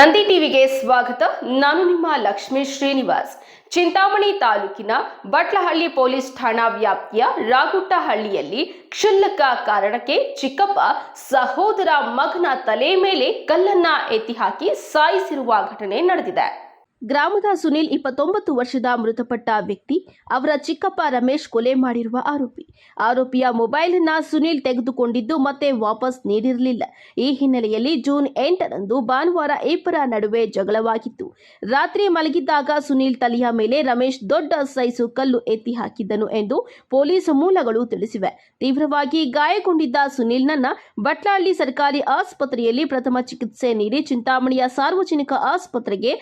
ನಂದಿ ಟಿವಿಗೆ ಸ್ವಾಗತ. ನಾನು ನಿಮ್ಮ ಲಕ್ಷ್ಮೀ ಶ್ರೀನಿವಾಸ್. ಚಿಂತಾಮಣಿ ತಾಲೂಕಿನ ಬಟ್ಲಹಳ್ಳಿ ಪೊಲೀಸ್ ಠಾಣಾ ವ್ಯಾಪ್ತಿಯ ರಾಗುಟ್ಟಹಳ್ಳಿಯಲ್ಲಿ ಕ್ಷುಲ್ಲಕ ಕಾರಣಕ್ಕೆ ಚಿಕ್ಕಪ್ಪ ಸಹೋದರ ಮಗನ ತಲೆ ಮೇಲೆ ಕಲ್ಲನ್ನ ಎತ್ತಿ ಹಾಕಿ ಸಾಯಿಸಿರುವ ಘಟನೆ ನಡೆದಿದೆ. ಗ್ರಾಮದ ಸುನಿಲ್ ಇಪ್ಪತ್ತೊಂಬತ್ತು ವರ್ಷದ ಮೃತಪಟ್ಟ ವ್ಯಕ್ತಿ, ಅವರ ಚಿಕ್ಕಪ್ಪ ರಮೇಶ್ ಕೊಲೆ ಮಾಡಿರುವ ಆರೋಪಿ. ಆರೋಪಿಯ ಮೊಬೈಲ್ನ ಸುನಿಲ್ ತೆಗೆದುಕೊಂಡಿದ್ದು ಮತ್ತೆ ವಾಪಸ್ ನೀಡಿರಲಿಲ್ಲ. ಈ ಹಿನ್ನೆಲೆಯಲ್ಲಿ ಜೂನ್ ಎಂಟರಂದು ಭಾನುವಾರ ಇಬ್ಬರ ನಡುವೆ ಜಗಳವಾಗಿತ್ತು. ರಾತ್ರಿ ಮಲಗಿದ್ದಾಗ ಸುನಿಲ್ ತಲೆಯ ಮೇಲೆ ರಮೇಶ್ ದೊಡ್ಡ ಸೈಸು ಕಲ್ಲು ಎತ್ತಿ ಹಾಕಿದ್ದನು ಎಂದು ಪೊಲೀಸ್ ಮೂಲಗಳು ತಿಳಿಸಿವೆ. ತೀವ್ರವಾಗಿ ಗಾಯಗೊಂಡಿದ್ದ ಸುನಿಲ್ನನ್ನ ಬಟ್ಲಾಳ್ಳಿ ಸರ್ಕಾರಿ ಆಸ್ಪತ್ರೆಯಲ್ಲಿ ಪ್ರಥಮ ಚಿಕಿತ್ಸೆ ನೀಡಿ ಚಿಂತಾಮಣಿಯ ಸಾರ್ವಜನಿಕ ಆಸ್ಪತ್ರೆಗೆ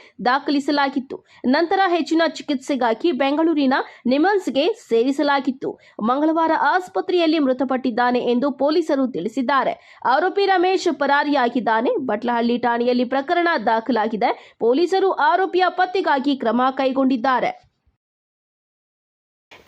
ದಾಖಲಿಸಲಾಗಿತ್ತು ನಂತರ ಹೆಚ್ಚಿನ ಚಿಕಿತ್ಸೆಗಾಗಿ ಬೆಂಗಳೂರಿನ ನಿಮನ್ಸ್ಗೆ ಸೇರಿಸಲಾಗಿತ್ತು. ಮಂಗಳವಾರ ಆಸ್ಪತ್ರೆಯಲ್ಲಿ ಮೃತಪಟ್ಟಿದ್ದಾನೆ ಎಂದು ಪೊಲೀಸರು ತಿಳಿಸಿದ್ದಾರೆ. ಆರೋಪಿ ರಮೇಶ್ ಪರಾರಿಯಾಗಿದ್ದಾನೆ. ಬಟ್ಲಹಳ್ಳಿ ಠಾಣೆಯಲ್ಲಿ ಪ್ರಕರಣ ದಾಖಲಾಗಿದೆ. ಪೊಲೀಸರು ಆರೋಪಿಯ ಪತ್ತೆಗಾಗಿ ಕ್ರಮ ಕೈಗೊಂಡಿದ್ದಾರೆ.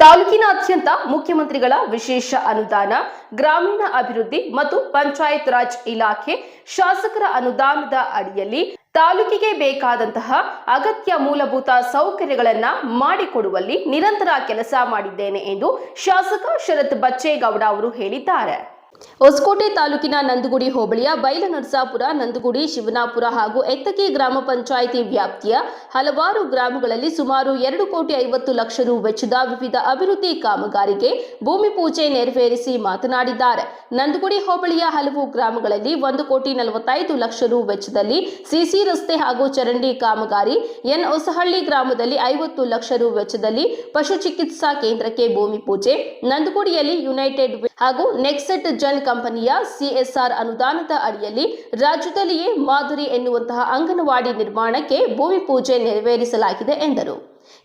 ತಾಲೂಕಿನಾದ್ಯಂತ ಮುಖ್ಯಮಂತ್ರಿಗಳ ವಿಶೇಷ ಅನುದಾನ ಗ್ರಾಮೀಣ ಅಭಿವೃದ್ಧಿ ಮತ್ತು ಪಂಚಾಯತ್ ರಾಜ್ ಇಲಾಖೆ ಶಾಸಕರ ಅನುದಾನದ ಅಡಿಯಲ್ಲಿ ತಾಲೂಕಿಗೆ ಬೇಕಾದಂತಹ ಅಗತ್ಯ ಮೂಲಭೂತ ಸೌಕರ್ಯಗಳನ್ನ ಮಾಡಿಕೊಡುವಲ್ಲಿ ನಿರಂತರ ಕೆಲಸ ಮಾಡಿದ್ದೇನೆ ಎಂದು ಶಾಸಕ ಶರತ್ ಬಚ್ಚೇಗೌಡ ಅವರು ಹೇಳಿದ್ದಾರೆ. ಹೊಸಕೋಟೆ ತಾಲೂಕಿನ ನಂದಗುಡಿ ಹೋಬಳಿಯ ಬೈಲನರಸಾಪುರ ನಂದಗುಡಿ, ಶಿವನಾಪುರ ಹಾಗೂ ಎತ್ತಕಿ ಗ್ರಾಮ ಪಂಚಾಯಿತಿ ವ್ಯಾಪ್ತಿಯ ಹಲವಾರು ಗ್ರಾಮಗಳಲ್ಲಿ ಸುಮಾರು ಎರಡು ಕೋಟಿ ಐವತ್ತು ಲಕ್ಷ ರು ವೆಚ್ಚದ ವಿವಿಧ ಅಭಿವೃದ್ಧಿ ಕಾಮಗಾರಿಗೆ ಭೂಮಿ ಪೂಜೆ ನೆರವೇರಿಸಿ ಮಾತನಾಡಿದ್ದಾರೆ. ನಂದಗುಡಿ ಹೋಬಳಿಯ ಹಲವು ಗ್ರಾಮಗಳಲ್ಲಿ ಒಂದು ಕೋಟಿ ನಲವತ್ತೈದು ಲಕ್ಷ ರು ವೆಚ್ಚದಲ್ಲಿ ಸಿಸಿ ರಸ್ತೆ ಹಾಗೂ ಚರಂಡಿ ಕಾಮಗಾರಿ, ಎನ್ ಹೊಸಹಳ್ಳಿ ಗ್ರಾಮದಲ್ಲಿ ಐವತ್ತು ಲಕ್ಷ ರು ವೆಚ್ಚದಲ್ಲಿ ಪಶು ಚಿಕಿತ್ಸಾ ಕೇಂದ್ರಕ್ಕೆ ಭೂಮಿ ಪೂಜೆ, ನಂದಗುಡಿಯಲ್ಲಿ ಯುನೈಟೆಡ್ ಹಾಗೂ ನೆಕ್ಸೆಟ್ ಜನ್ ಕಂಪನಿಯ ಸಿಎಸ್ಆರ್ ಅನುದಾನದ ಅಡಿಯಲ್ಲಿ ರಾಜ್ಯದಲ್ಲಿಯೇ ಮಾದರಿ ಎನ್ನುವಂತಹ ಅಂಗನವಾಡಿ ನಿರ್ಮಾಣಕ್ಕೆ ಭೂಮಿ ಪೂಜೆ ನೆರವೇರಿಸಲಾಗಿದೆ ಎಂದರು.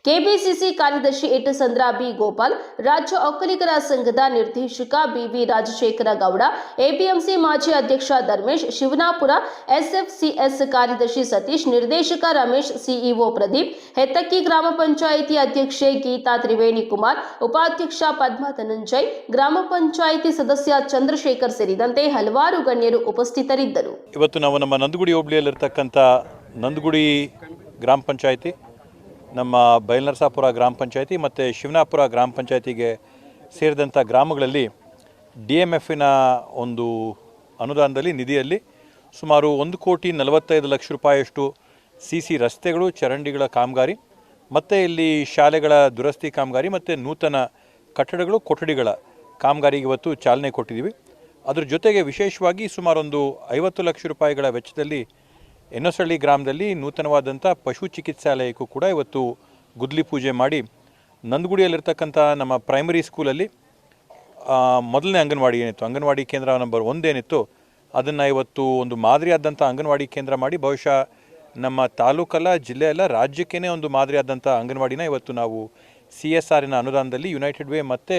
ಕೆಪಿಸಿಸಿ ಕಾರ್ಯದರ್ಶಿ ಇಟ್ಟಸಂದ್ರ ಬಿ ಗೋಪಾಲ್, ರಾಜ್ಯ ಒಕ್ಕಲಿಗರ ಸಂಘದ ನಿರ್ದೇಶಕ ಬಿವಿ ರಾಜಶೇಖರ ಗೌಡ, ಎಪಿಎಂಸಿ ಮಾಜಿ ಅಧ್ಯಕ್ಷ ಧರ್ಮೇಶ್, ಶಿವನಾಪುರ ಎಸ್ಎಫ್ಸಿಎಸ್ ಕಾರ್ಯದರ್ಶಿ ಸತೀಶ್, ನಿರ್ದೇಶಕ ರಮೇಶ್, ಸಿಇಒ ಪ್ರದೀಪ್, ಹೆತ್ತಕ್ಕಿ ಗ್ರಾಮ ಪಂಚಾಯಿತಿ ಅಧ್ಯಕ್ಷೆ ಗೀತಾ ತ್ರಿವೇಣಿ ಕುಮಾರ್, ಉಪಾಧ್ಯಕ್ಷ ಪದ್ಮ ಧನಂಜಯ್, ಗ್ರಾಮ ಪಂಚಾಯಿತಿ ಸದಸ್ಯ ಚಂದ್ರಶೇಖರ್ ಸೇರಿದಂತೆ ಹಲವಾರು ಗಣ್ಯರು ಉಪಸ್ಥಿತರಿದ್ದರು. ಇವತ್ತು ನಾವು ನಮ್ಮ ನಂದಗುಡಿ ಹೋಬಳಿಯಲ್ಲಿರ್ತಕ್ಕಂಥ ನಂದಗುಡಿ ಗ್ರಾಮ ಪಂಚಾಯತಿ ನಮ್ಮ ಬೈಲ್ನರಸಾಪುರ ಗ್ರಾಮ ಪಂಚಾಯತಿ ಮತ್ತು ಶಿವನಾಪುರ ಗ್ರಾಮ ಪಂಚಾಯತಿಗೆ ಸೇರಿದಂಥ ಗ್ರಾಮಗಳಲ್ಲಿ ಡಿ ಎಂ ಎಫಿನ ಒಂದು ಅನುದಾನದಲ್ಲಿ, ನಿಧಿಯಲ್ಲಿ ಸುಮಾರು ಒಂದು ಕೋಟಿ ನಲವತ್ತೈದು ಲಕ್ಷ ರೂಪಾಯಿಯಷ್ಟು ಸಿ ಸಿ ರಸ್ತೆಗಳು, ಚರಂಡಿಗಳ ಕಾಮಗಾರಿ, ಮತ್ತು ಇಲ್ಲಿ ಶಾಲೆಗಳ ದುರಸ್ತಿ ಕಾಮಗಾರಿ, ಮತ್ತು ನೂತನ ಕಟ್ಟಡಗಳು, ಕೊಠಡಿಗಳ ಕಾಮಗಾರಿಗೆ ಇವತ್ತು ಚಾಲನೆ ಕೊಟ್ಟಿದ್ದೀವಿ. ಅದ್ರ ಜೊತೆಗೆ ವಿಶೇಷವಾಗಿ ಸುಮಾರೊಂದು ಐವತ್ತು ಲಕ್ಷ ರೂಪಾಯಿಗಳ ವೆಚ್ಚದಲ್ಲಿ ಎನ್ನೊಸಳ್ಳಿ ಗ್ರಾಮದಲ್ಲಿ ನೂತನವಾದಂಥ ಪಶು ಚಿಕಿತ್ಸಾಲಯಕ್ಕೂ ಕೂಡ ಇವತ್ತು ಗುದ್ಲಿ ಪೂಜೆ ಮಾಡಿ ನಂದಗುಡಿಯಲ್ಲಿರ್ತಕ್ಕಂಥ ನಮ್ಮ ಪ್ರೈಮರಿ ಸ್ಕೂಲಲ್ಲಿ ಮೊದಲನೇ ಅಂಗನವಾಡಿ ಏನಿತ್ತು, ಅಂಗನವಾಡಿ ಕೇಂದ್ರ ನಂಬರ್ ಒಂದೇನಿತ್ತು ಅದನ್ನು ಇವತ್ತು ಒಂದು ಮಾದರಿಯಾದಂಥ ಅಂಗನವಾಡಿ ಕೇಂದ್ರ ಮಾಡಿ ಬಹುಶಃ ನಮ್ಮ ತಾಲೂಕಲ್ಲ ಜಿಲ್ಲೆ ಅಲ್ಲ ರಾಜ್ಯಕ್ಕೇ ಒಂದು ಮಾದರಿಯಾದಂಥ ಅಂಗನವಾಡಿನ ಇವತ್ತು ನಾವು ಸಿ ಎಸ್ ಆರಿನ ಅನುದಾನದಲ್ಲಿ ಯುನೈಟೆಡ್ ವೇ ಮತ್ತು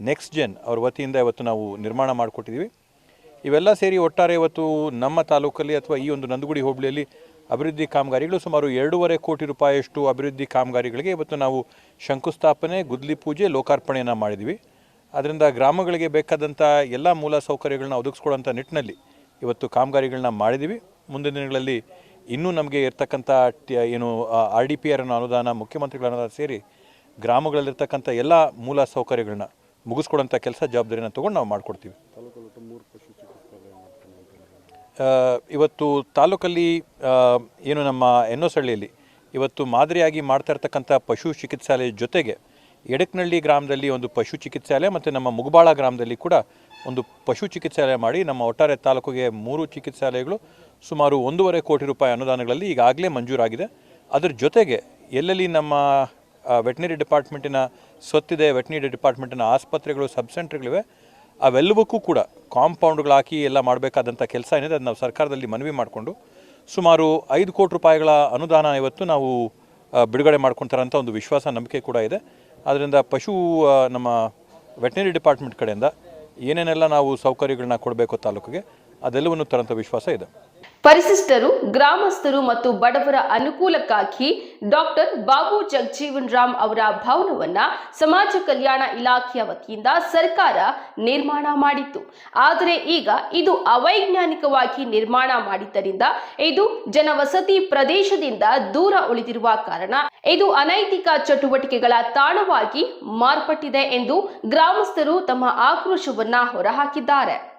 ನೆಕ್ಸ್ಟ್ ಜೆನ್ ಅವ್ರ ವತಿಯಿಂದ ಇವತ್ತು ನಾವು ನಿರ್ಮಾಣ ಮಾಡಿಕೊಟ್ಟಿದ್ದೀವಿ. ಇವೆಲ್ಲ ಸೇರಿ ಒಟ್ಟಾರೆ ಇವತ್ತು ನಮ್ಮ ತಾಲೂಕಲ್ಲಿ ಅಥವಾ ಈ ಒಂದು ನಂದಗುಡಿ ಹೋಬಳಿಯಲ್ಲಿ ಅಭಿವೃದ್ಧಿ ಕಾಮಗಾರಿಗಳು ಸುಮಾರು ಎರಡೂವರೆ ಕೋಟಿ ರೂಪಾಯಿಯಷ್ಟು ಅಭಿವೃದ್ಧಿ ಕಾಮಗಾರಿಗಳಿಗೆ ಇವತ್ತು ನಾವು ಶಂಕುಸ್ಥಾಪನೆ, ಗುದ್ಲಿ ಪೂಜೆ, ಲೋಕಾರ್ಪಣೆಯನ್ನು ಮಾಡಿದ್ವಿ. ಅದರಿಂದ ಗ್ರಾಮಗಳಿಗೆ ಬೇಕಾದಂಥ ಎಲ್ಲ ಮೂಲ ಸೌಕರ್ಯಗಳನ್ನ ಒದಗಿಸ್ಕೊಡೋಂಥ ನಿಟ್ಟಿನಲ್ಲಿ ಇವತ್ತು ಕಾಮಗಾರಿಗಳನ್ನ ಮಾಡಿದ್ದೀವಿ ಮುಂದಿನ ದಿನಗಳಲ್ಲಿ ಇನ್ನೂ ನಮಗೆ ಇರ್ತಕ್ಕಂಥ ಏನು ಆರ್ ಡಿ ಪಿ ಆರ್ ಅನ್ನೋ ಅನುದಾನ ಮುಖ್ಯಮಂತ್ರಿಗಳ ಅನುದಾನ ಸೇರಿ ಗ್ರಾಮಗಳಲ್ಲಿರ್ತಕ್ಕಂಥ ಎಲ್ಲ ಮೂಲ ಸೌಕರ್ಯಗಳನ್ನ ಮುಗಿಸ್ಕೊಡೋಂಥ ಕೆಲಸ ಜವಾಬ್ದಾರಿನ ತೊಗೊಂಡು ನಾವು ಮಾಡಿಕೊಡ್ತೀವಿ. ಇವತ್ತು ತಾಲೂಕಲ್ಲಿ ಏನು ನಮ್ಮ ಎನ್ನೊಸಳ್ಳಿಯಲ್ಲಿ ಇವತ್ತು ಮಾದರಿಯಾಗಿ ಮಾಡ್ತಾ ಇರ್ತಕ್ಕಂಥ ಪಶು ಚಿಕಿತ್ಸಾಲಯ ಜೊತೆಗೆ ಎಡಕ್ನಳ್ಳಿ ಗ್ರಾಮದಲ್ಲಿ ಒಂದು ಪಶು ಚಿಕಿತ್ಸಾಲಯ ಮತ್ತು ನಮ್ಮ ಮುಗಬಾಳ ಗ್ರಾಮದಲ್ಲಿ ಕೂಡ ಒಂದು ಪಶು ಚಿಕಿತ್ಸಾಲಯ ಮಾಡಿ ನಮ್ಮ ಒಟ್ಟಾರೆ ತಾಲೂಕಿಗೆ ಮೂರು ಚಿಕಿತ್ಸಾಲಯಗಳು ಸುಮಾರು ಒಂದೂವರೆ ಕೋಟಿ ರೂಪಾಯಿ ಅನುದಾನಗಳಲ್ಲಿ ಈಗಾಗಲೇ ಮಂಜೂರಾಗಿದೆ. ಅದರ ಜೊತೆಗೆ ಎಲ್ಲೆಲ್ಲಿ ನಮ್ಮ ವೆಟ್ನರಿ ಡಿಪಾರ್ಟ್ಮೆಂಟಿನ ಸ್ವತ್ತಿದೆ ವೆಟ್ನರಿ ಡಿಪಾರ್ಟ್ಮೆಂಟಿನ ಆಸ್ಪತ್ರೆಗಳು, ಸಬ್ ಸೆಂಟರ್ಗಳಿವೆ ಅವೆಲ್ಲವಕ್ಕೂ ಕೂಡ ಕಾಂಪೌಂಡ್ಗಳು ಹಾಕಿ ಎಲ್ಲ ಮಾಡಬೇಕಾದಂಥ ಕೆಲಸ ಏನಿದೆ ಅದು ನಾವು ಸರ್ಕಾರದಲ್ಲಿ ಮನವಿ ಮಾಡಿಕೊಂಡು ಸುಮಾರು ಐದು ಕೋಟಿ ರೂಪಾಯಿಗಳ ಅನುದಾನ ಇವತ್ತು ನಾವು ಬಿಡುಗಡೆ ಮಾಡ್ಕೊತಾರಂಥ ಒಂದು ವಿಶ್ವಾಸ, ನಂಬಿಕೆ ಕೂಡ ಇದೆ. ಆದ್ದರಿಂದ ಪಶು ನಮ್ಮ ವೆಟನರಿ ಡಿಪಾರ್ಟ್ಮೆಂಟ್ ಕಡೆಯಿಂದ ಏನೇನೆಲ್ಲ ನಾವು ಸೌಕರ್ಯಗಳನ್ನ ಕೊಡಬೇಕು ತಾಲೂಕಿಗೆ, ಅದೆಲ್ಲವನ್ನು ತರಂಥ ವಿಶ್ವಾಸ ಇದೆ. ಪರಿಶಿಷ್ಟರು, ಗ್ರಾಮಸ್ಥರು ಮತ್ತು ಬಡವರ ಅನುಕೂಲಕ್ಕಾಗಿ ಡಾಕ್ಟರ್ ಬಾಬು ಜಗಜೀವನ್ ರಾಮ್ ಅವರ ಭವನವನ್ನ ಸಮಾಜ ಕಲ್ಯಾಣ ಇಲಾಖೆಯ ವತಿಯಿಂದ ಸರ್ಕಾರ ನಿರ್ಮಾಣ ಮಾಡಿತ್ತು. ಆದರೆ ಈಗ ಇದು ಅವೈಜ್ಞಾನಿಕವಾಗಿ ನಿರ್ಮಾಣ ಮಾಡಿದ್ದರಿಂದ ಇದು ಜನವಸತಿ ಪ್ರದೇಶದಿಂದ ದೂರ ಉಳಿದಿರುವ ಕಾರಣ ಇದು ಅನೈತಿಕ ಚಟುವಟಿಕೆಗಳ ತಾಣವಾಗಿ ಮಾರ್ಪಟ್ಟಿದೆ ಎಂದು ಗ್ರಾಮಸ್ಥರು ತಮ್ಮ ಆಕ್ರೋಶವನ್ನ ಹೊರಹಾಕಿದ್ದಾರೆ.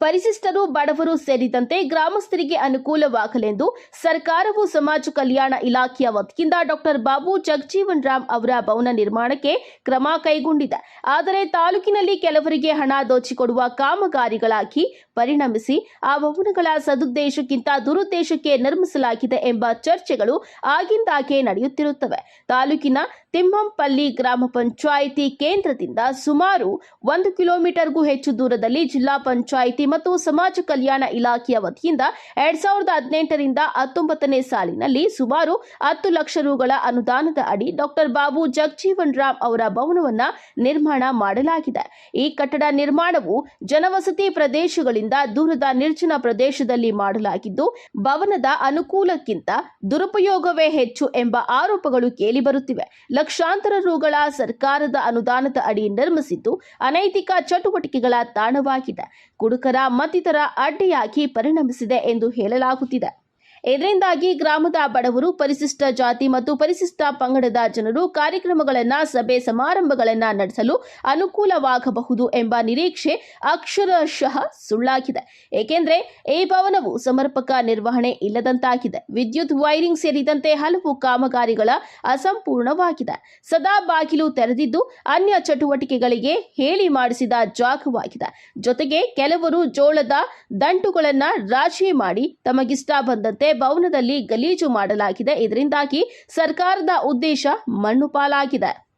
ಪರಿಶಿಷ್ಟರು, ಬಡವರು ಸೇರಿದಂತೆ ಗ್ರಾಮಸ್ಥರಿಗೆ ಅನುಕೂಲವಾಗಲೆಂದು ಸರ್ಕಾರವು ಸಮಾಜ ಕಲ್ಯಾಣ ಇಲಾಖೆಯ ವತಿಯಿಂದ ಡಾಕ್ಟರ್ ಬಾಬು ಜಗಜೀವನ್ ರಾಮ್ ಅವರ ಭವನ ನಿರ್ಮಾಣಕ್ಕೆ ಕ್ರಮ ಕೈಗೊಂಡಿದೆ. ಆದರೆ ತಾಲೂಕಿನಲ್ಲಿ ಕೆಲವರಿಗೆ ಹಣ ದೋಚಿಕೊಡುವ ಕಾಮಗಾರಿಗಳಾಗಿ ಪರಿಣಮಿಸಿ ಆ ಭವನಗಳ ಸದುದ್ದೇಶಕ್ಕಿಂತ ದುರುದ್ದೇಶಕ್ಕೆ ನಿರ್ಮಿಸಲಾಗಿದೆ ಎಂಬ ಚರ್ಚೆಗಳು ಆಗಿಂದಾಗೆ ನಡೆಯುತ್ತಿರುತ್ತವೆ. ತಾಲೂಕಿನ ತಿಮ್ಮಂಪಲ್ಲಿ ಗ್ರಾಮ ಪಂಚಾಯಿತಿ ಕೇಂದ್ರದಿಂದ ಸುಮಾರು ಒಂದು ಕಿಲೋಮೀಟರ್ಗೂ ಹೆಚ್ಚು ದೂರದಲ್ಲಿ ಜಿಲ್ಲಾ ಪಂಚಾಯಿತಿ ಮತ್ತು ಸಮಾಜ ಕಲ್ಯಾಣ ಇಲಾಖೆಯ ವತಿಯಿಂದ ಎರಡ್ ಸಾವಿರದ ಹದಿನೆಂಟರಿಂದ ಹತ್ತೊಂಬತ್ತನೇ ಸಾಲಿನಲ್ಲಿ ಸುಮಾರು ಹತ್ತು ಲಕ್ಷ ರೂಗಳ ಅನುದಾನದ ಅಡಿ ಡಾಕ್ಟರ್ ಬಾಬು ಜಗಜೀವನ್ ರಾಮ್ ಅವರ ಭವನವನ್ನು ನಿರ್ಮಾಣ ಮಾಡಲಾಗಿದೆ. ಈ ಕಟ್ಟಡ ನಿರ್ಮಾಣವು ಜನವಸತಿ ಪ್ರದೇಶಗಳಿಂದ ದೂರದ ನಿರ್ಜನ ಪ್ರದೇಶದಲ್ಲಿ ಮಾಡಲಾಗಿದ್ದು, ಭವನದ ಅನುಕೂಲಕ್ಕಿಂತ ದುರುಪಯೋಗವೇ ಹೆಚ್ಚು ಎಂಬ ಆರೋಪಗಳು ಕೇಳಿಬರುತ್ತಿವೆ ಲಕ್ಷಾಂತರ ರುಗಳ ಸರ್ಕಾರದ ಅನುದಾನದ ಅಡಿ ನಿರ್ಮಿಸಿದ್ದು, ಅನೈತಿಕ ಚಟುವಟಿಕೆಗಳ ತಾಣವಾಗಿದೆ. ಕುಡುಕರ ಮತ್ತಿತರ ಅಡ್ಡಿಯಾಗಿ ಪರಿಣಮಿಸಿದೆ ಎಂದು ಹೇಳಲಾಗುತ್ತಿದೆ. ಇದರಿಂದಾಗಿ ಗ್ರಾಮದ ಬಡವರು, ಪರಿಶಿಷ್ಟ ಜಾತಿ ಮತ್ತು ಪರಿಶಿಷ್ಟ ಪಂಗಡದ ಜನರು ಕಾರ್ಯಕ್ರಮಗಳನ್ನು, ಸಭೆ ಸಮಾರಂಭಗಳನ್ನು ನಡೆಸಲು ಅನುಕೂಲವಾಗಬಹುದು ಎಂಬ ನಿರೀಕ್ಷೆ ಅಕ್ಷರಶಃ ಸುಳ್ಳಾಗಿದೆ. ಏಕೆಂದರೆ ಈ ಭವನವು ಸಮರ್ಪಕ ನಿರ್ವಹಣೆ ಇಲ್ಲದಂತಾಗಿದೆ. ವಿದ್ಯುತ್ ವೈರಿಂಗ್ ಸೇರಿದಂತೆ ಹಲವು ಕಾಮಗಾರಿಗಳ ಅಸಂಪೂರ್ಣವಾಗಿದೆ. ಸದಾ ಬಾಗಿಲು ತೆರೆದಿದ್ದು ಅನ್ಯ ಚಟುವಟಿಕೆಗಳಿಗೆ ಹೇಳಿ ಮಾಡಿಸಿದ ಜಾಗವಾಗಿದೆ. ಜೊತೆಗೆ ಕೆಲವರು ಜೋಳದ ದಂಟುಗಳನ್ನು ರಾಶಿ ಮಾಡಿ ತಮಗಿಷ್ಟ ಬಂದಂತೆ ಭವನದಲ್ಲಿ ಗಲೀಜು ಮಾಡಲಾಗಿದೆ. ಇದರಿಂದಾಗಿ ಸರ್ಕಾರದ ಉದ್ದೇಶ ಮಣ್ಣು ಪಾಲಾಗಿದೆ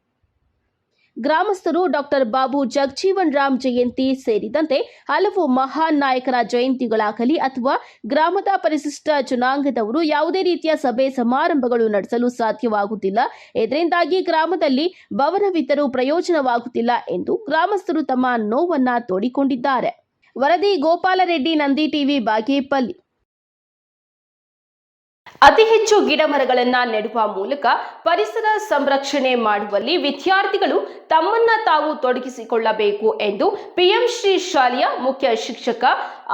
ಗ್ರಾಮಸ್ಥರು ಡಾಕ್ಟರ್ ಬಾಬು ಜಗಜೀವನ್ ರಾಮ್ ಜಯಂತಿ ಸೇರಿದಂತೆ ಹಲವು ಮಹಾನ್ ನಾಯಕರ ಜಯಂತಿಗಳಾಗಲಿ ಅಥವಾ ಗ್ರಾಮದ ಪರಿಶಿಷ್ಟ ಜನಾಂಗದವರು ಯಾವುದೇ ರೀತಿಯ ಸಭೆ ಸಮಾರಂಭಗಳು ನಡೆಸಲು ಸಾಧ್ಯವಾಗುತ್ತಿಲ್ಲ. ಇದರಿಂದಾಗಿ ಗ್ರಾಮದಲ್ಲಿ ಭವನವಿದ್ದರೂ ಪ್ರಯೋಜನವಾಗುತ್ತಿಲ್ಲ ಎಂದು ಗ್ರಾಮಸ್ಥರು ತಮ್ಮ ನೋವನ್ನ ತೋಡಿಕೊಂಡಿದ್ದಾರೆ. ವರದಿ ಗೋಪಾಲರೆಡ್ಡಿ ನಂದಿ ಟಿವಿ ಬಾಗೇಪಲ್ಲಿ. ಅತಿ ಹೆಚ್ಚು ಗಿಡ ಮರಗಳನ್ನ ನೆಡುವ ಮೂಲಕ ಪರಿಸರ ಸಂರಕ್ಷಣೆ ಮಾಡುವಲ್ಲಿ ವಿದ್ಯಾರ್ಥಿಗಳು ತಮ್ಮನ್ನ ತಾವು ತೊಡಗಿಸಿಕೊಳ್ಳಬೇಕು ಎಂದು ಪಿಎಂ ಶ್ರೀ ಶಾಲೆಯ ಮುಖ್ಯ ಶಿಕ್ಷಕ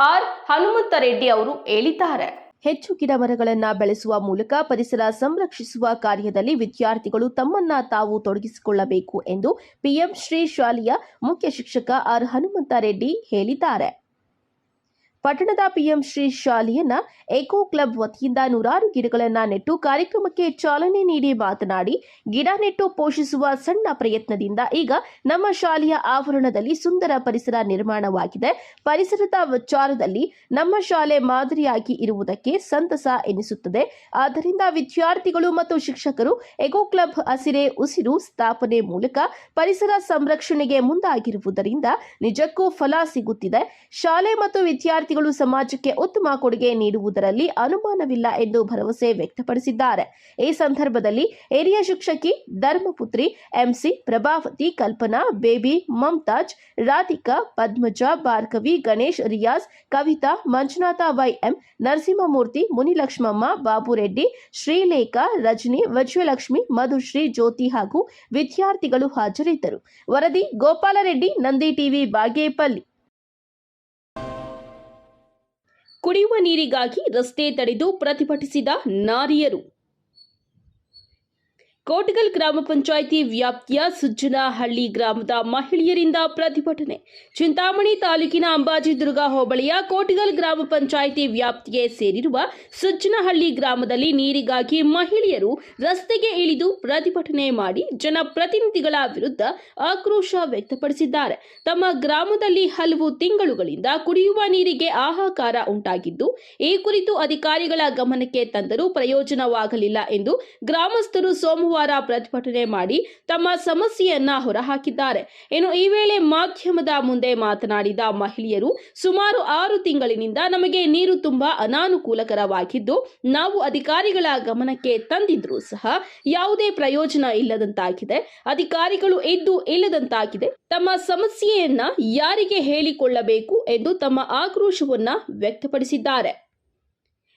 ಆರ್ ಹನುಮಂತರೆಡ್ಡಿ ಅವರು ಹೇಳಿದ್ದಾರೆ. ಹೆಚ್ಚು ಗಿಡ ಮರಗಳನ್ನು ಬೆಳೆಸುವ ಮೂಲಕ ಪರಿಸರ ಸಂರಕ್ಷಿಸುವ ಕಾರ್ಯದಲ್ಲಿ ವಿದ್ಯಾರ್ಥಿಗಳು ತಮ್ಮನ್ನ ತಾವು ತೊಡಗಿಸಿಕೊಳ್ಳಬೇಕು ಎಂದು ಪಿಎಂ ಶ್ರೀ ಶಾಲೆಯ ಮುಖ್ಯ ಶಿಕ್ಷಕ ಆರ್ ಹನುಮಂತರೆಡ್ಡಿ ಹೇಳಿದ್ದಾರೆ. ಪಟ್ಟಣದ ಪಿಎಂ ಶ್ರೀ ಶಾಲೆಯನ್ನ ಎಕೋ ಕ್ಲಬ್ ವತಿಯಿಂದ ನೂರಾರು ಗಿಡಗಳನ್ನ ನೆಟ್ಟು ಕಾರ್ಯಕ್ರಮಕ್ಕೆ ಚಾಲನೆ ನೀಡಿ ಮಾತನಾಡಿ, ಗಿಡ ನೆಟ್ಟು ಪೋಷಿಸುವ ಸಣ್ಣ ಪ್ರಯತ್ನದಿಂದ ಈಗ ನಮ್ಮ ಶಾಲೆಯ ಆವರಣದಲ್ಲಿ ಸುಂದರ ಪರಿಸರ ನಿರ್ಮಾಣವಾಗಿದೆ. ಪರಿಸರದ ವಿಚಾರದಲ್ಲಿ ನಮ್ಮ ಶಾಲೆ ಮಾದರಿಯಾಗಿ ಇರುವುದಕ್ಕೆ ಸಂತಸ ಎನಿಸುತ್ತದೆ. ಆದ್ದರಿಂದ ವಿದ್ಯಾರ್ಥಿಗಳು ಮತ್ತು ಶಿಕ್ಷಕರು ಎಕೋ ಕ್ಲಬ್ ಹಸಿರೆ ಉಸಿರು ಸ್ಥಾಪನೆ ಮೂಲಕ ಪರಿಸರ ಸಂರಕ್ಷಣೆಗೆ ಮುಂದಾಗಿರುವುದರಿಂದ ನಿಜಕ್ಕೂ ಫಲ ಸಿಗುತ್ತಿದೆ. ಶಾಲೆ ಮತ್ತು ವಿದ್ಯಾರ್ಥಿಗಳು ಸಮಾಜಕ್ಕೆ ಉತ್ತಮ ಕೊಡುಗೆ ನೀಡುವುದರಲ್ಲಿ ಅನುಮಾನವಿಲ್ಲ ಎಂದು ಭರವಸೆ ವ್ಯಕ್ತಪಡಿಸಿದ್ದಾರೆ. ಈ ಸಂದರ್ಭದಲ್ಲಿ ಹಿರಿಯ ಶಿಕ್ಷಕಿ Dharmaputri M C Prabhavati, Kalpana, Baby Mumtaz, Radhika, Padmaja, Bhargavi, Ganesh, Riyaz, Kavita, Manjunatha Y M Narasimhamurthy, Munilakshmamma, Babureddy, Srilekha, Rajani, Vijayalakshmi, Madhushri, Jyothi ಹಾಗೂ ವಿದ್ಯಾರ್ಥಿಗಳು ಹಾಜರಿದ್ದರು. ವರದಿ ಗೋಪಾಲರೆಡ್ಡಿ, ನಂದಿ ಟಿವಿ, ಬಾಗೇಪಲ್ಲಿ. ಕುಡಿಯುವ ನೀರಿಗಾಗಿ ರಸ್ತೆ ತಡೆದು ಪ್ರತಿಭಟಿಸಿದ ನಾರಿಯರು. ಕೋಟಗಲ್ ಗ್ರಾಮ ಪಂಚಾಯಿತಿ ವ್ಯಾಪ್ತಿಯ ಸುಜ್ಜನಹಳ್ಳಿ ಗ್ರಾಮದ ಮಹಿಳೆಯರಿಂದ ಪ್ರತಿಭಟನೆ. ಚಿಂತಾಮಣಿ ತಾಲೂಕಿನ ಅಂಬಾಜಿದುರ್ಗ ಹೋಬಳಿಯ ಕೋಟಗಲ್ ಗ್ರಾಮ ಪಂಚಾಯಿತಿ ವ್ಯಾಪ್ತಿಗೆ ಸೇರಿರುವ ಸುಜ್ಜನಹಳ್ಳಿ ಗ್ರಾಮದಲ್ಲಿ ನೀರಿಗಾಗಿ ಮಹಿಳೆಯರು ರಸ್ತೆಗೆ ಇಳಿದು ಪ್ರತಿಭಟನೆ ಮಾಡಿ ಜನಪ್ರತಿನಿಧಿಗಳ ವಿರುದ್ಧ ಆಕ್ರೋಶ ವ್ಯಕ್ತಪಡಿಸಿದ್ದಾರೆ. ತಮ್ಮ ಗ್ರಾಮದಲ್ಲಿ ಹಲವು ತಿಂಗಳುಗಳಿಂದ ಕುಡಿಯುವ ನೀರಿಗೆ ಆಹಾಕಾರ ಉಂಟಾಗಿದ್ದು, ಈ ಕುರಿತು ಅಧಿಕಾರಿಗಳ ಗಮನಕ್ಕೆ ತಂದರೂ ಪ್ರಯೋಜನವಾಗಲಿಲ್ಲ ಎಂದು ಗ್ರಾಮಸ್ಥರು ಸೋಮವಾರ ಪ್ರತಿಭಟನೆ ಮಾಡಿ ತಮ್ಮ ಸಮಸ್ಯೆಯನ್ನ ಹೊರಹಾಕಿದ್ದಾರೆ. ಇನ್ನು ಈ ವೇಳೆ ಮಾಧ್ಯಮದ ಮುಂದೆ ಮಾತನಾಡಿದ ಮಹಿಳೆಯರು, ಸುಮಾರು ಆರು ತಿಂಗಳಿನಿಂದ ನಮಗೆ ನೀರು ತುಂಬಾ ಅನಾನುಕೂಲಕರವಾಗಿದ್ದು, ನಾವು ಅಧಿಕಾರಿಗಳ ಗಮನಕ್ಕೆ ತಂದಿದ್ರೂ ಸಹ ಯಾವುದೇ ಪ್ರಯೋಜನ ಇಲ್ಲದಂತಾಗಿದೆ. ಅಧಿಕಾರಿಗಳು ಇದ್ದು ಇಲ್ಲದಂತಾಗಿದೆ. ತಮ್ಮ ಸಮಸ್ಯೆಯನ್ನ ಯಾರಿಗೆ ಹೇಳಿಕೊಳ್ಳಬೇಕು ಎಂದು ತಮ್ಮ ಆಕ್ರೋಶವನ್ನ ವ್ಯಕ್ತಪಡಿಸಿದ್ದಾರೆ.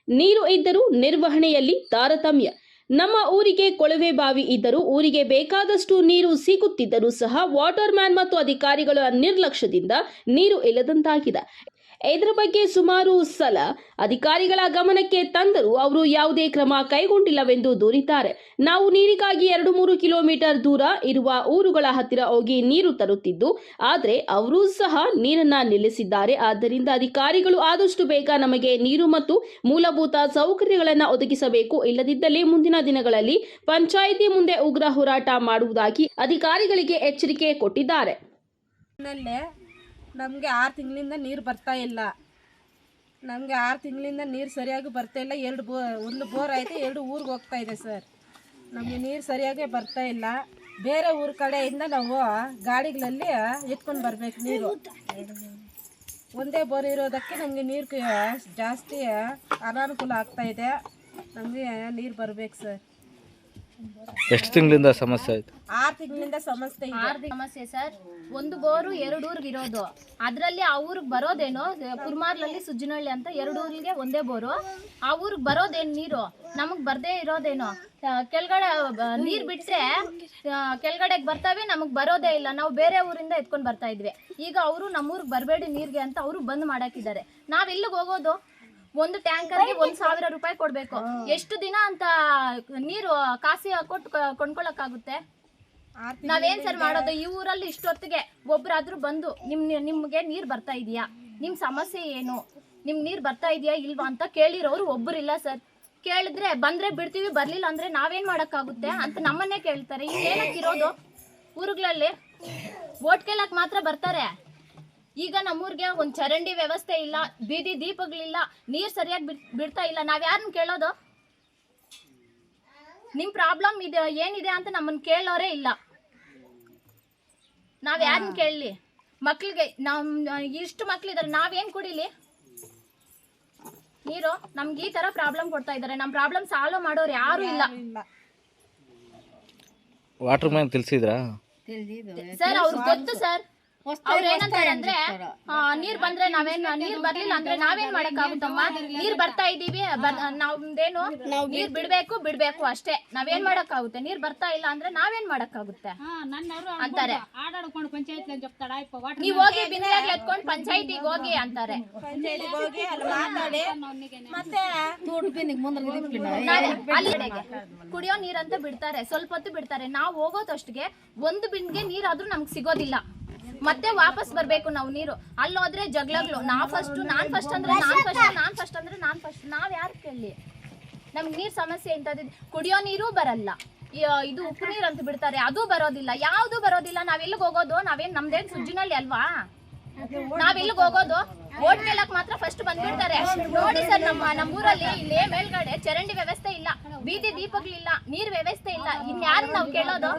ನೀರು ಇದ್ದರೂ ನಿರ್ವಹಣೆಯಲ್ಲಿ ತಾರತಮ್ಯ. ನಮ್ಮ ಊರಿಗೆ ಕೊಳವೆ ಬಾವಿ ಇದ್ದರೂ ಊರಿಗೆ ಬೇಕಾದಷ್ಟು ನೀರು ಸಿಗುತ್ತಿದ್ದರೂ ಸಹ ವಾಟರ್ ಮ್ಯಾನ್ ಮತ್ತು ಅಧಿಕಾರಿಗಳ ನಿರ್ಲಕ್ಷ್ಯದಿಂದ ನೀರು ಇಲ್ಲದಂತಾಗಿದೆ. ಇದರ ಬಗ್ಗೆ ಸುಮಾರು ಸಲ ಅಧಿಕಾರಿಗಳ ಗಮನಕ್ಕೆ ತಂದರೂ ಅವರು ಯಾವುದೇ ಕ್ರಮ ಕೈಗೊಂಡಿಲ್ಲವೆಂದು ದೂರಿದ್ದಾರೆ. ನಾವು ನೀರಿಗಾಗಿ ಎರಡು ಮೂರು ಕಿಲೋಮೀಟರ್ ದೂರ ಇರುವ ಊರುಗಳ ಹತ್ತಿರ ಹೋಗಿ ನೀರು ತರುತ್ತಿದ್ದು, ಆದರೆ ಅವರೂ ಸಹ ನೀರನ್ನ ನಿಲ್ಲಿಸಿದ್ದಾರೆ. ಆದ್ದರಿಂದ ಅಧಿಕಾರಿಗಳು ಆದಷ್ಟು ಬೇಗ ನಮಗೆ ನೀರು ಮತ್ತು ಮೂಲಭೂತ ಸೌಕರ್ಯಗಳನ್ನು ಒದಗಿಸಬೇಕು. ಇಲ್ಲದಿದ್ದಲ್ಲಿ ಮುಂದಿನ ದಿನಗಳಲ್ಲಿ ಪಂಚಾಯಿತಿ ಮುಂದೆ ಉಗ್ರ ಹೋರಾಟ ಮಾಡುವುದಾಗಿ ಅಧಿಕಾರಿಗಳಿಗೆ ಎಚ್ಚರಿಕೆ ಕೊಟ್ಟಿದ್ದಾರೆ. ನಮಗೆ ಆರು ತಿಂಗಳಿಂದ ನೀರು ಬರ್ತಾ ಇಲ್ಲ. ನಮಗೆ ಆರು ತಿಂಗಳಿಂದ ನೀರು ಸರಿಯಾಗಿ ಬರ್ತಾ ಇಲ್ಲ. ಎರಡು ಬೋ, ಒಂದು ಬೋರ್ ಐತೆ ಎರಡು ಊರಿಗೆ ಹೋಗ್ತಾ ಇದೆ ಸರ್. ನಮಗೆ ನೀರು ಸರಿಯಾಗಿ ಬರ್ತಾ ಇಲ್ಲ. ಬೇರೆ ಊರ ಕಡೆಯಿಂದ ನಾವು ಗಾಡಿಗಳಲ್ಲಿ ಎತ್ಕೊಂಡು ಬರಬೇಕು ನೀರು. ಒಂದೇ ಬೋರ್ ಇರೋದಕ್ಕೆ ನಮಗೆ ನೀರು ಜಾಸ್ತಿ ಅನಾನುಕೂಲ ಆಗ್ತಾಯಿದೆ ನಮಗೆ ನೀರು ಬರಬೇಕು ಸರ್. ಎಷ್ಟು ತಿಂಗಳಿಂದ ಸಮಸ್ಯೆ ಆಯ್ತು? ಆರು ತಿಂಗಳಿಂದ ಸಮಸ್ಯೆ ಇದೆ. ಸಮಸ್ಯೆ ಸರ್. ಒಂದು ಬೋರು ಎರಡು ಊರಿಗೆ ಇರೋದು ಅದರಲ್ಲಿ ಆ ಊರಿಗೆ ಬರೋದೇನೋ ಕುರ್ಮಾರ್ಲಲ್ಲಿ ಸುಜ್ಜಿನಹಳ್ಳಿ ಅಂತ ಎರಡು ಊರಿಗೆ ಒಂದೇ ಬೋರು. ಆ ಊರಿಗೆ ಬರೋದೇನು ನೀರು? ನಮಗೆ ಬರ್ದೇ ಇರೋದೇನೋ? ಆ, ಕೆಳಗಡೆ ಬ- ನೀರ್ ಬಿಟ್ರೆ ಆ, ಕೆಳಗಡೆಗೆ ಬರ್ತವೆ ನಮಗೆ ಬರೋದೇ ಇಲ್ಲ. ನಾವು ಬೇರೆ ಊರಿಂದ ಎತ್ಕೊಂಡು ಬರ್ತಾ ಇದ್ವಿ. ಈಗ ಅವರು ನಮ್ಮೂರಿಗೆ ಬರಬೇಡಿ ನೀರಿಗೆ ಅಂತ ಅವರು ಬಂದ್ ಮಾಡಾಕಿದ್ದಾರೆ. ನಾವ್ ಎಲ್ಲಿಗೆ ಹೋಗೋದು? ಒಂದು ಟ್ಯಾಂಕರ್ಗೆ ಒಂದ್ ಸಾವಿರ ರೂಪಾಯಿ ಕೊಡ್ಬೇಕು. ಎಷ್ಟು ದಿನ ಅಂತ ನೀರು ಕಾಸಿ ಕೊಟ್ಟು ಕೊಂಡ್ಕೊಳಕ್ ಆಗುತ್ತೆ ನಾವೇನ್ ಸರ್ ಮಾಡೋದು? ಈ ಊರಲ್ಲಿ ಇಷ್ಟೊತ್ತಿಗೆ ಒಬ್ರಾದ್ರೂ ಬಂದು ನಿಮ್ ನಿಮ್ಗೆ ನೀರ್ ಬರ್ತಾ ಇದೆಯಾ? ನಿಮ್ ಸಮಸ್ಯೆ ಏನು? ನಿಮ್ ನೀರ್ ಬರ್ತಾ ಇದೆಯಾ ಇಲ್ವಾ ಅಂತ ಕೇಳಿರೋರು ಒಬ್ಬರಿಲ್ಲ ಸರ್. ಕೇಳಿದ್ರೆ ಬಂದ್ರೆ ಬಿಡ್ತೀವಿ ಬರ್ಲಿಲ್ಲ ಅಂದ್ರೆ ನಾವೇನ್ ಮಾಡಕ್ಕಾಗುತ್ತೆ ಅಂತ ನಮ್ಮನ್ನೇ ಕೇಳ್ತಾರೆ. ಈಗ ಏನಕ್ಕಿರೋದು ಊರುಗಳಲ್ಲಿ ಓಟ್ ಕೇಳಕ್ ಮಾತ್ರ ಬರ್ತಾರೆ. ಈಗ ನಮ್ಮೂರಿಗೆ ಒಂದ್ ಚರಂಡಿ ವ್ಯವಸ್ಥೆ ಇಲ್ಲ ಬೀದಿ ದೀಪಗಳಿಲ್ಲ ನೀರ್ ಸರಿಯಾಗಿ ಬಿಡ್ ಬಿಡ್ತಾ ಇಲ್ಲ. ನಾವ್ ಯಾರನ್ನ ಕೇಳೋದು? ನಿಮ್ ಪ್ರಾಬ್ಲಮ್ ಇದೆ ಏನಿದೆ ಅಂತ ನಮ್ಮನ್ನ ಕೇಳೋರೇ ಇಲ್ಲ. ನಾವು ಯಾರನ್ನ ಕೇಳಲಿ? ಮಕ್ಳಿಗೆ ನಮ್ ಇಷ್ಟು ಮಕ್ಳಿದಾರೆ ನಾವೇನ್ ಕುಡಿಲಿ? ನೀರು ನಮ್ಗೆ ಈ ತರ ಪ್ರಾಬ್ಲಮ್ ಕೊಡ್ತಾ ಇದ್ದಾರೆ ನಮ್ಮ ಪ್ರಾಬ್ಲಮ್ ಸಾಲ್ವ್ ಮಾಡೋರು ಯಾರು ಇಲ್ಲ. ಇಲ್ಲ. Water man ತಿಳಿಸಿದ್ರಾ? ಸರ್ ಅವ್ರಿಗೆ ಗೊತ್ತು ಸರ್ ಅವ್ರು ಏನಂತಾರೆ ಅಂದ್ರೆ ಆ, ನೀರ್ ಬಂದ್ರೆ ನಾವೇನ್ ನೀರ್ ಬರ್ಲಿಲ್ಲ ಅಂದ್ರೆ ನಾವೇನ್ ಮಾಡಕ್ಕಾಗುತ್ತಮ್ಮ? ನೀರ್ ಬರ್ತಾ ಇದೀವಿ ಬರ್- ನಮ್ದೇನು ನೀರ್ ಬಿಡ್ಬೇಕು ಬಿಡ್ಬೇಕು ಅಷ್ಟೇ. ನಾವೇನ್ ಮಾಡಕ್ಕಾಗುತ್ತೆ? ನೀರ್ ಬರ್ತಾ ಇಲ್ಲ ಅಂದ್ರೆ ನಾವೇನ್ ಮಾಡಕ್ಕಾಗುತ್ತೆ? ಅಂತಾರೆ. ನೀವ್ ಹೋಗಿ ಬಿಂದಿಯಾಗ್ಲಿ ಎತ್ಕೊಂಡು ಪಂಚಾಯತಿಗೆ ಹೋಗಿ ಅಂತಾರೆ. ಪಂಚಾಯತಿಗೆ ಹೋಗಿ ಅಲ್ಲಿ ಮಾತಾಡಿ. ಮತ್ತೆ ನಾಳೆ ಅಲ್ಲಿ ಕಡೆಗೆ ಕುಡಿಯೋ ನೀರಂತ ಬಿಡ್ತಾರೆ ಸ್ವಲ್ಪ ಹೊತ್ತು ಬಿಡ್ತಾರೆ. ನಾವ್ ಹೋಗೋದಷ್ಟಿಗೆ ಒಂದು ನೀರ್ ನೀರಾದ್ರೂ ನಮ್ಗೆ ಸಿಗೋದಿಲ್ಲ. ಮತ್ತೆ ವಾಪಸ್ ಬರ್ಬೇಕು ನಾವು ನೀರು. ಅಲ್ಲೋದ್ರೆ ಜಗಳಗಳು. ನಾ ಫಸ್ಟ್ ನಾನ್ ಫಸ್ಟ್ ಅಂದ್ರೆ ನಾನ್ ಫಸ್ಟ್ ನಾನ್ ಫಸ್ಟ್ ಅಂದ್ರೆ ನಾನ್ ಫಸ್ಟ್ ನಾವ್ ಯಾರು ಕೇಳಿ? ನಮ್ಗೆ ನೀರ್ ಸಮಸ್ಯೆ ಇಂಥದ್ದು ಕುಡಿಯೋ ನೀರು ಬರಲ್ಲ. ಇದು ಉಪ್ಪು ನೀರು ಅಂತ ಬಿಡ್ತಾರೆ. ಅದು ಬರೋದಿಲ್ಲ. ಯಾವ್ದು ಬರೋದಿಲ್ಲ. ನಾವ್ ಎಲ್ಲಿಗೆ ಹೋಗೋದು? ನಾವೇನ್ ನಮ್ದೇನ್ ಸುಜ್ಜಿನಲ್ಲಿ ಅಲ್ವಾ? ನಾವ್ ಎಲ್ಲಿಗೆ ಹೋಗೋದು? ಓಟ್ ಕೇಳಕ್ ಮಾತ್ರ ಫಸ್ಟ್ ಬಂದ್ಬಿಡ್ತಾರೆ. ನೋಡಿ ಸರ್, ನಮ್ಮ ನಮ್ಮ ಊರಲ್ಲಿ ಇಲ್ಲೇ ಮೇಲ್ಗಡೆ ಚರಂಡಿ ವ್ಯವಸ್ಥೆ ಇಲ್ಲ, ಬೀದಿ ದೀಪಗಳಿಲ್ಲ, ನೀರ್ ವ್ಯವಸ್ಥೆ ಇಲ್ಲ. ಇನ್ಯಾರು ನಾವು ಕೇಳೋದು?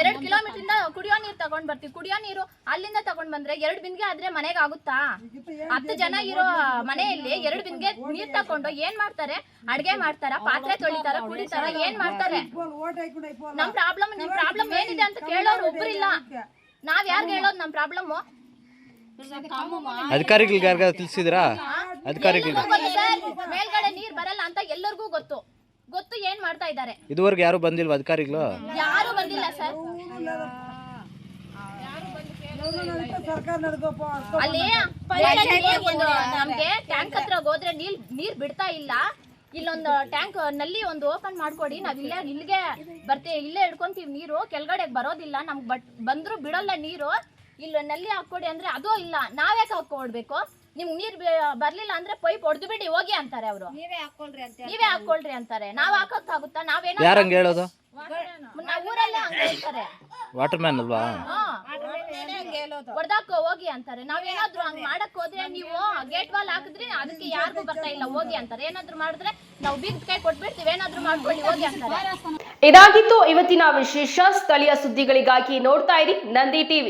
ಎರಡ್ ಕಿಲೋಮೀಟರ್ ಇಂದ ಕುಡಿಯೋ ನೀರ್ ತಗೊಂಡ್ ಬರ್ತೀವಿ. ಕುಡಿಯೋ ನೀರು ಅಲ್ಲಿಂದ ತಗೊಂಡ್ ಬಂದ್ರೆ ಎರಡ್ ಬಿಂದಿಗೆ ಆದ್ರೆ ಮನೆಗೆ ಆಗುತ್ತಾ? ಹತ್ತು ಜನ ಇರೋ ಮನೆಯಲ್ಲಿ ಎರಡ್ ಬಿಂದಿಗೆ ನೀರ್ ತಕೊಂಡು ಏನ್ ಮಾಡ್ತಾರೆ? ಅಡ್ಗೆ ಮಾಡ್ತಾರ? ಪಾತ್ರೆ ತೊಳಿತಾರ? ಕುಡಿತಾರ? ಏನ್ ಮಾಡ್ತಾರೆ? ನಮ್ ಪ್ರಾಬ್ಲಮ್ ನಿಮ್ ಪ್ರಾಬ್ಲಮ್ ಏನಿದೆ ಅಂತ ಕೇಳೋರು ಒಬ್ರಿಲ್ಲ ನಾವ್ ಯಾರ್ಗ್ ಹೇಳೋದು ನಮ್ ಪ್ರಾಬ್ಲಮ್ ಅಧಿಕಾರಿಗಳಿಗೆ ಯಾರಿಗಾದ್ರು ತಿಳಿಸಿದ್ರಾ? ಅಧಿಕಾರಿಗಳಿಗೆ ಮೇಲ್ಗಡೆ ನೀರ್ ಬರಲ್ಲ ಅಂತ ಎಲ್ಲರಿಗೂ ಗೊತ್ತು. ಗೊತ್ತು ಏನ್ ಮಾಡ್ತಾ ಇದ್ದಾರೆ. ಇದುವರೆಗೆ ಯಾರು ಬಂದಿಲ್ವಾ ಅಧಿಕಾರಿಗಳು? ಯಾರು ಬಂದಿಲ್ಲ ಸರ್. ಅಲ್ಲಿ ನಮ್ಗೆ ಟ್ಯಾಂಕ್ ಹತ್ರ ಹೋದ್ರೆ ನೀರ್ ನೀರ್ ಬಿಡ್ತಾ ಇಲ್ಲ. ಇಲ್ಲೊಂದು ಟ್ಯಾಂಕ್ನಲ್ಲಿ ಒಂದು ಓಪನ್ ಮಾಡ್ಕೊಡಿ ನಾವ್ ಇಲ್ಲೇ ಇಲ್ಲಿಗೆ ಬರ್ತೀವಿ. ಇಲ್ಲೇ ಹಿಡ್ಕೊಂತೀವಿ ನೀರು. ಕೆಳಗಡೆ ಬರೋದಿಲ್ಲ. ನಮ್ಗೆ ಬಟ್ ಬಂದ್ರು ಬಿಡಲ್ಲ ನೀರು. ಇಲ್ಲಿ ನಲ್ಲಿ ಹಾಕೊಡಿ ಅಂದ್ರೆ ಅದು ಇಲ್ಲ. ನಾವೇ ಹಾಕೊಡ್ಬೇಕು ನಿಮ್ಗೆ ನೀರ್ ಬರ್ಲಿಲ್ಲ ಅಂದ್ರೆ ಪೈಪ್ ಹೊಡೆದು ಬಿಡಿ ಹೋಗಿ ಅಂತಾರೆ ಅವರು. ನೀವೇ ಹಾಕೊಳ್ರಿ ಅಂತಾರೆ. ನಾವ್ ಹಾಕೋಕ್ಕಾಗುತ್ತಾ ನಾವೇನೋ ಹೇಳೋದು? ನಾವ್ ಊರಲ್ಲೇ ಹಂಗ ಹೇಳ್ತಾರೆ. ವಾಟರ್ ಮ್ಯಾನ್ ಅಲ್ವಾ? ಹೊಡ್ದಾಕ ಹೋಗಿ ಅಂತಾರೆ. ನಾವೇನಾದ್ರೂ ಹಂಗ್ ಮಾಡಕ್ ಹೋದ್ರೆ ನೀವು ಗೇಟ್ ವಾಲ್ ಹಾಕಿದ್ರೆ ಅದಕ್ಕೆ ಯಾರಿಗೂ ಬರ್ತಾ ಇಲ್ಲ ಹೋಗಿ ಅಂತಾರೆ. ಏನಾದ್ರು ಮಾಡಿದ್ರೆ ನಾವು ಬಿಗ್ ಕೈ ಕೊಟ್ಬಿಡ್ತೀವಿ. ಏನಾದ್ರು ಮಾಡ್ಕೊಳ್ಳಿ ಹೋಗಿ ಅಂತಾರೆ. ಇದಾಗಿತ್ತು ಇವತ್ತಿನ ವಿಶೇಷ ಸ್ಥಳೀಯ ಸುದ್ದಿಗಳಿಗಾಗಿ ನೋಡ್ತಾ ಇರಿ ನಂದಿ ಟಿವಿ.